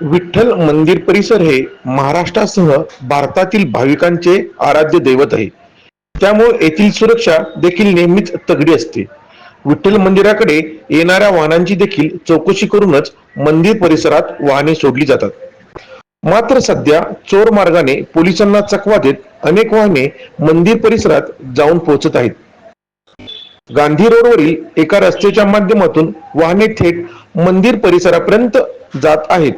विठ्ठल मंदिर परिसर हे महाराष्ट्रासह भारतातील भाविकांचे आराध्य दैवत आहे. त्यामुळे येथील सुरक्षा देखील नेहमीच तगडी असते. विठ्ठल मंदिराकडे येणाऱ्या वाहनांची देखील चौकशी करूनच मंदिर परिसरात वाहने सोडली जातात. मात्र सध्या चोर मार्गाने पोलिसांना चकवा देत अनेक वाहने मंदिर परिसरात जाऊन पोहोचत आहेत. गांधी रोडवरील एका रस्त्याच्या माध्यमातून वाहने थेट मंदिर परिसरापर्यंत जात आहेत.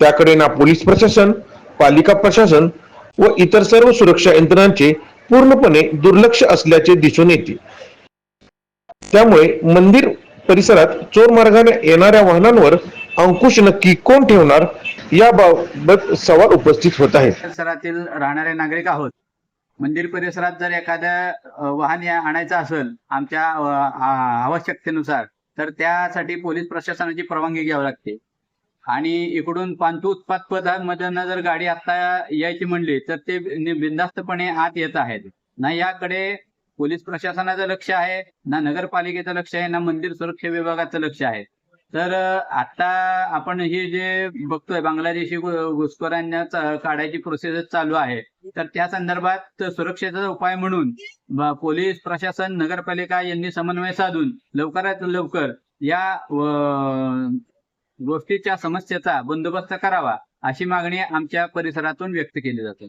त्याकडे ना पोलीस प्रशासन पालिका प्रशासन व इतर सर्व सुरक्षा यंत्रणांचे पूर्णपणे दुर्लक्ष असल्याचे दिसून येते. त्यामुळे मंदिर परिसरात चोर मार्गाने येणाऱ्या वाहनांवर अंकुश नक्की कोण ठेवणार याबाबत सवाल उपस्थित होत आहे परिसरातील राहणारे नागरिक आहोत. मंदिर परिसरात जर एखादं वाहन या- आणायचं असेल आमच्या आवश्यकतेनुसार तर त्यासाठी पोलीस प्रशासनाची परवानगी घ्यावी लागते. आणि इकडून पांतू उत्पाद पदामधून जर गाडी आता यायची म्हणली तर ते नि- बिनधास्तपणे आत येत आहेत. ना याकडे पोलीस प्रशासनाचं लक्ष आहे ना नगरपालिकेचं लक्ष आहे ना मंदिर सुरक्षा विभागाचं लक्ष आहे. तर आता आपण हे जे बघतोय बांगलादेशी घु- घुसखोरांना काढायची प्रोसेस चालू आहे. तर त्या संदर्भात सुरक्षेचा उपाय म्हणून पोलीस प्रशासन नगरपालिका यांनी समन्वय साधून लवकरात लवकर या गोष्टीच्या समस्येचा बंदोबस्त करावा अशी मागणी आमच्या परिसरातून व्यक्त केली जाते.